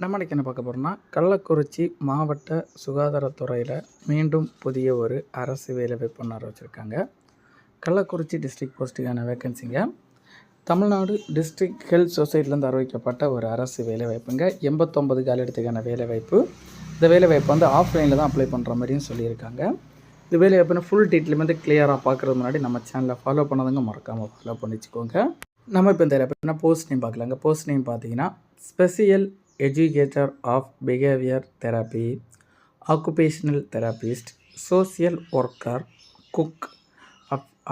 நம்ம என்ன பார்க்க போகிறோம்னா கள்ளக்குறிச்சி மாவட்ட சுகாதாரத்துறையில் மீண்டும் புதிய ஒரு அரசு வேலைவாய்ப்பு ஒன்று ஆரம்பிச்சிருக்காங்க கள்ளக்குறிச்சி டிஸ்ட்ரிக்ட் போஸ்ட்டுக்கான வேக்கன்சிங்க தமிழ்நாடு டிஸ்ட்ரிக்ட் ஹெல்த் சொசைட்டிலேருந்து அறிவிக்கப்பட்ட ஒரு அரசு வேலைவாய்ப்புங்க எண்பத்தொம்பது காலிடத்துக்கான வேலைவாய்ப்பு இந்த வேலைவாய்ப்பு வந்து ஆஃப்லைனில் தான் அப்ளை பண்ணுற மாதிரியும் சொல்லியிருக்காங்க. இந்த வேலைவாய்ப்புன்னு ஃபுல் டீட்டெயில் வந்து கிளியராக பார்க்குறது முன்னாடி நம்ம சேனலை ஃபாலோ பண்ணதுங்க மறக்காமல் ஃபாலோ பண்ணிச்சுக்கோங்க. நம்ம இப்போ இந்த வேலை போஸ்ட் நேம் பார்க்கலாங்க? போஸ்ட் நேம் பார்த்தீங்கன்னா special educator of behaviour therapy occupational therapist social worker cook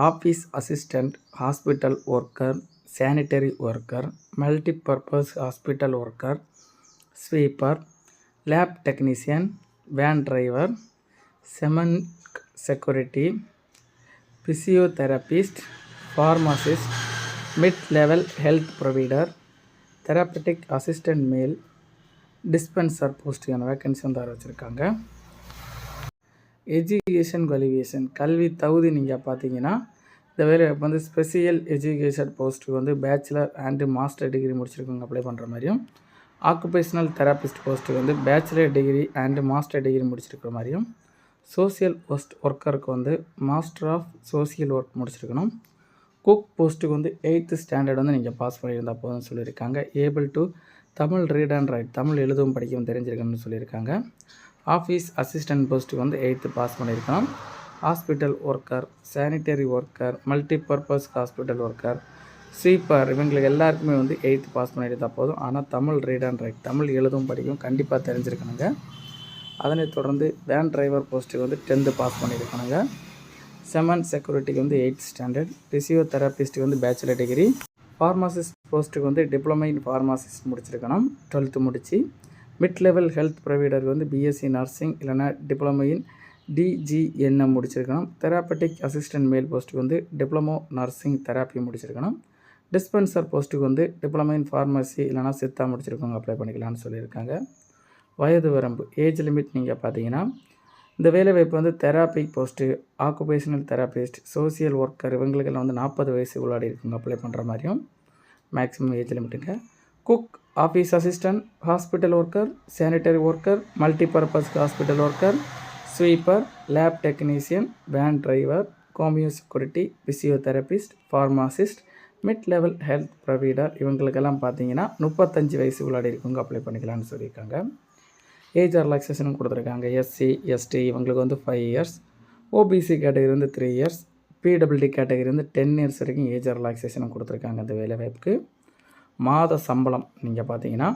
office assistant hospital worker sanitary worker multipurpose hospital worker sweeper lab technician van driver semen security physiotherapist pharmacist mid level health provider therapeutic assistant male dispenser போஸ்ட்டுக்கான vacancy வந்து வச்சுருக்காங்க? Education qualification கல்வி தகுதி நீங்கள் பார்த்தீங்கன்னா இந்த வேலை வந்து special education போஸ்ட்டுக்கு வந்து பேச்சுலர் அண்டு மாஸ்டர் டிகிரி முடிச்சிருக்கவங்க அப்ளை பண்ணுற மாதிரியும் ஆக்குபேஷனல் தெராபிஸ்ட் போஸ்ட்டுக்கு வந்து bachelor degree and master degree முடிச்சிருக்கிற மாதிரியும் சோசியல் போஸ்ட் ஒர்க்கருக்கு வந்து மாஸ்டர் ஆஃப் சோசியல் ஒர்க் முடிச்சிருக்கணும். குக் போஸ்ட்டுக்கு வந்து எயித்து ஸ்டாண்டர்ட் வந்து நீங்கள் பாஸ் பண்ணியிருந்தால் போதும்னு சொல்லியிருக்காங்க. Able to Tamil read and write Tamil எழுதவும் படிக்கவும் தெரிஞ்சிருக்கணும்னு சொல்லியிருக்காங்க. ஆஃபீஸ் அசிஸ்டன்ட் போஸ்ட்டுக்கு வந்து எயித்து பாஸ் பண்ணியிருக்கலாம் hospital worker sanitary worker multipurpose hospital worker sweeper இவங்களுக்கு எல்லாருக்குமே வந்து எயித்து பாஸ் பண்ணிட்டு போதும். ஆனால் Tamil read and write Tamil எழுதவும் படிக்கவும் கண்டிப்பாக தெரிஞ்சிருக்கணுங்க. அதனைத் தொடர்ந்து வேன் டிரைவர் போஸ்ட்டுக்கு வந்து டென்த்து பாஸ் பண்ணியிருக்கணுங்க. செமன் செக்யூரிட்டிக்கு வந்து எயித் ஸ்டாண்டர்ட் ஃபிசியோதெரபிஸ்ட்டுக்கு வந்து பேச்சுலர் டிகிரி ஃபார்மாசிஸ்ட் போஸ்ட்டுக்கு வந்து டிப்ளமோ இன் ஃபார்மாசிஸ்ட் முடிச்சிருக்கணும். டுவெல்த்து முடித்து மிட் லெவல் ஹெல்த் ப்ரொவைடருக்கு வந்து பிஎஸ்சி நர்சிங் இல்லைனா டிப்ளமோ இன் டிஜிஎன்எம் முடிச்சிருக்கணும். தெராப்பட்டிக் அசிஸ்டன்ட் மேல் போஸ்ட்டுக்கு வந்து டிப்ளமோ நர்சிங் தெராப்பி முடிச்சிருக்கணும். டிஸ்பென்சர் போஸ்ட்டுக்கு வந்து டிப்ளமோ இன் ஃபார்மசி இல்லைனா சித்தா முடிச்சிருக்கவங்க அப்ளை பண்ணிக்கலாம்னு சொல்லியிருக்காங்க. வயது வரம்பு ஏஜ் லிமிட் நீங்கள் பார்த்தீங்கன்னா இந்த வேலைவாய்ப்பு வந்து therapeutic post occupational therapist social worker இவங்களுக்கெல்லாம் வந்து நாற்பது வயசு உள்ளாடி இருக்குங்க அப்ளை பண்ணுற மாதிரியும். Maximum age லிமிட்டுங்க cook office assistant hospital worker sanitary worker multipurpose hospital worker sweeper lab technician van driver கோமியோ security physiotherapist pharmacist mid level health provider இவங்களுக்கெல்லாம் பார்த்தீங்கன்னா முப்பத்தஞ்சு வயசு உள்ளாடி இருக்கவங்க அப்ளை பண்ணிக்கலாம்னு சொல்லியிருக்காங்க. ஏஜ் ரிலாக்ஸேஷனும் கொடுத்துருக்காங்க. எஸ்சி எஸ்டி இவங்களுக்கு வந்து ஃபைவ் இயர்ஸ் ஓபிசி கேட்டகரி வந்து த்ரீ இயர்ஸ் பிடபிள்டி கேட்டகரி வந்து டென் இயர்ஸ் வரைக்கும் ஏஜ் ரிலாக்ஸேஷனும் கொடுத்துருக்காங்க இந்த வேலைவாய்ப்புக்கு மாத சம்பளம் நீங்கள் பார்த்தீங்கன்னா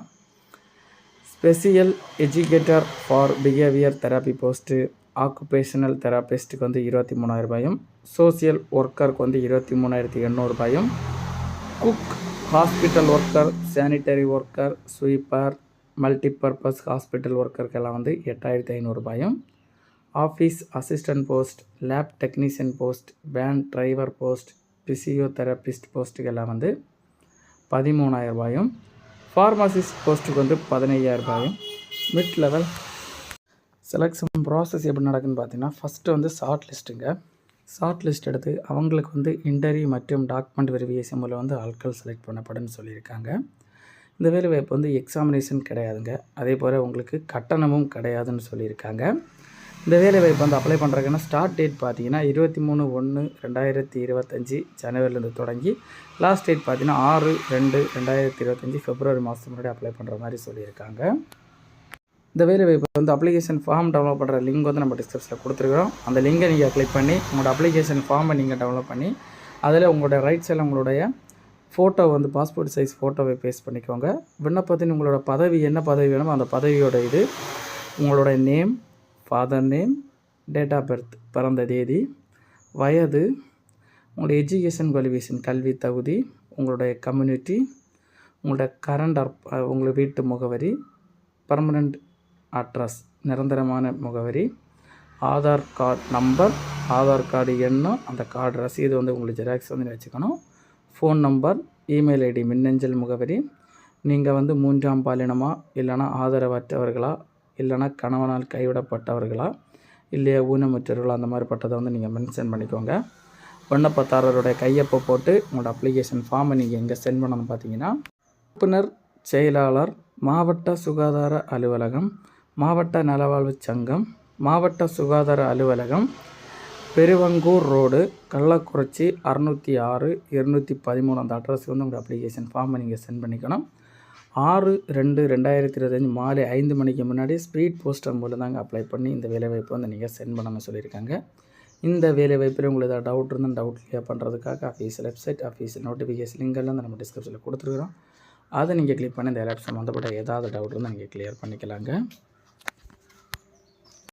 special educator for behaviour therapy post occupational தெராபிஸ்ட்டுக்கு வந்து இருபத்தி மூணாயிரரூபாயும் சோசியல் ஒர்க்கருக்கு வந்து இருபத்தி மூணாயிரத்தி எண்ணூறுபாயும் cook hospital worker sanitary worker sweeper multipurpose hospital ஒர்க்கருக்கெல்லாம் வந்து எட்டாயிரத்தி ஐநூறுபாயும் office assistant post lab technician post van driver post physiotherapist போஸ்ட்டுக்கெல்லாம் வந்து பதிமூணாயிரம் ரூபாயும் ஃபார்மசிஸ்ட் போஸ்ட்டுக்கு வந்து பதினையாயிரரூபாயும் மிட் லெவல் செலெக்ஷன் ப்ராசஸ் எப்படி நடக்குன்னு பார்த்தீங்கன்னா ஃபஸ்ட்டு வந்து ஷார்ட் லிஸ்ட்டுங்க ஷார்ட் லிஸ்ட் எடுத்து அவங்களுக்கு வந்து இன்டர்வியூ மற்றும் டாக்குமெண்ட் வெரிஃபிகேஷன் மூலம் வந்து ஆட்கள் செலக்ட் பண்ணப்படும்னு சொல்லியிருக்காங்க. இந்த வேலைவாய்ப்பு வந்து எக்ஸாமினேஷன் கிடையாதுங்க. அதே போல் உங்களுக்கு கட்டணமும் கிடையாதுன்னு சொல்லியிருக்காங்க. இந்த வேலைவாய்ப்பு வந்து அப்ளை பண்ணுறதுக்குன்னா ஸ்டார்ட் டேட் பார்த்தீங்கன்னா இருபத்தி மூணு ஒன்று ரெண்டாயிரத்தி இருபத்தஞ்சி ஜனவரிலேருந்து தொடங்கி லாஸ்ட் டேட் பார்த்தீங்கன்னா ஆறு ரெண்டு ரெண்டாயிரத்தி இருபத்தஞ்சி ஃபெப்ரவரி மாதம் முன்னாடி அப்ளை பண்ணுற மாதிரி சொல்லியிருக்காங்க. இந்த வேலைவாய்ப்பு வந்து அப்ளிகேஷன் ஃபார்ம் டவுன்லோட் பண்ணுற லிங்க் வந்து நம்ம டிஸ்கிரிப்ஷனில் கொடுத்துருக்குறோம். அந்த லிங்கை நீங்கள் அப்ளை பண்ணி உங்களோட அப்ளிகேஷன் ஃபார்மை நீங்கள் டவுன்லோட் பண்ணி அதில் உங்களோட ரைட் சைடில் உங்களுடைய ஃபோட்டோ வந்து பாஸ்போர்ட் சைஸ் ஃபோட்டோவை பேஸ்ட் பண்ணிக்கோங்க. விண்ணப்பத்தின் உங்களோட பதவி என்ன பதவி வேணுமோ அந்த பதவியோட இது உங்களோட name father name date of birth பிறந்த தேதி வயது உங்களோட எஜுகேஷன் குவாலிஃபிகேஷன் கல்வி தகுதி உங்களுடைய கம்யூனிட்டி உங்களோட கரண்ட் உங்களோட வீட்டு முகவரி பர்மனண்ட் அட்ரஸ் நிரந்தரமான முகவரி Aadhaar card number Aadhaar card எண்ணம் அந்த கார்டு ரசீது வந்து உங்களுக்கு ஜெராக்ஸ் வந்து வச்சுக்கணும். ஃபோன் நம்பர் இமெயில் ஐடி மின்னஞ்சல் முகவரி. நீங்கள் வந்து மூன்றாம் பாலினமா இல்லைனா ஆதரவற்றவர்களா இல்லைனா கணவனால் கைவிடப்பட்டவர்களா இல்லையா ஊனமுற்றவர்களா அந்த மாதிரி பட்டதை வந்து நீங்கள் மென்ஷன் பண்ணிக்கோங்க. விண்ணப்பத்தாரருடைய கையொப்பை போட்டு உங்களோட அப்ளிகேஷன் ஃபார்மை நீங்கள் எங்கே சென்ட் பண்ணணும் பார்த்தீங்கன்னா உறுப்பினர் செயலாளர் மாவட்ட சுகாதார அலுவலகம் மாவட்ட நலவாழ்வு சங்கம் மாவட்ட சுகாதார அலுவலகம் பெருவங்கூர் ரோடு கள்ளக்குறிச்சி அறநூற்றி ஆறு இருநூற்றி பதிமூணு அந்த அட்ரஸ்க்கு வந்து உங்கள் அப்ளிகேஷன் ஃபார்மை நீங்கள் சென்ட் பண்ணிக்கணும். ஆறு ரெண்டு ரெண்டாயிரத்தி இருபத்தஞ்சி மாலை ஐந்து மணிக்கு முன்னாடி ஸ்பீட் போஸ்டர் மூலம் தாங்க அப்ளை பண்ணி இந்த வேலைவாய்ப்பு வந்து நீங்கள் சென்ட் பண்ணாமல் சொல்லியிருக்காங்க. இந்த வேலைவாய்ப்பில் உங்களுக்கு ஏதாவது டவுட் இருந்தால் டவுட் கிளியர் பண்ணுறதுக்காக ஆஃபீஸில் வெப்சைட் ஆஃபீஸில் நோட்டிஃபிகேஷன் லிங்கெல்லாம் நம்ம டிஸ்கிரிப்ஷனில் கொடுத்துருக்குறோம். அதை நீங்கள் கிளிக் பண்ணி இந்த எலக்ட் சம்மந்தப்பட்ட ஏதாவது டவுட் இருந்தால் நீங்கள் கிளியர் பண்ணிக்கலாங்க.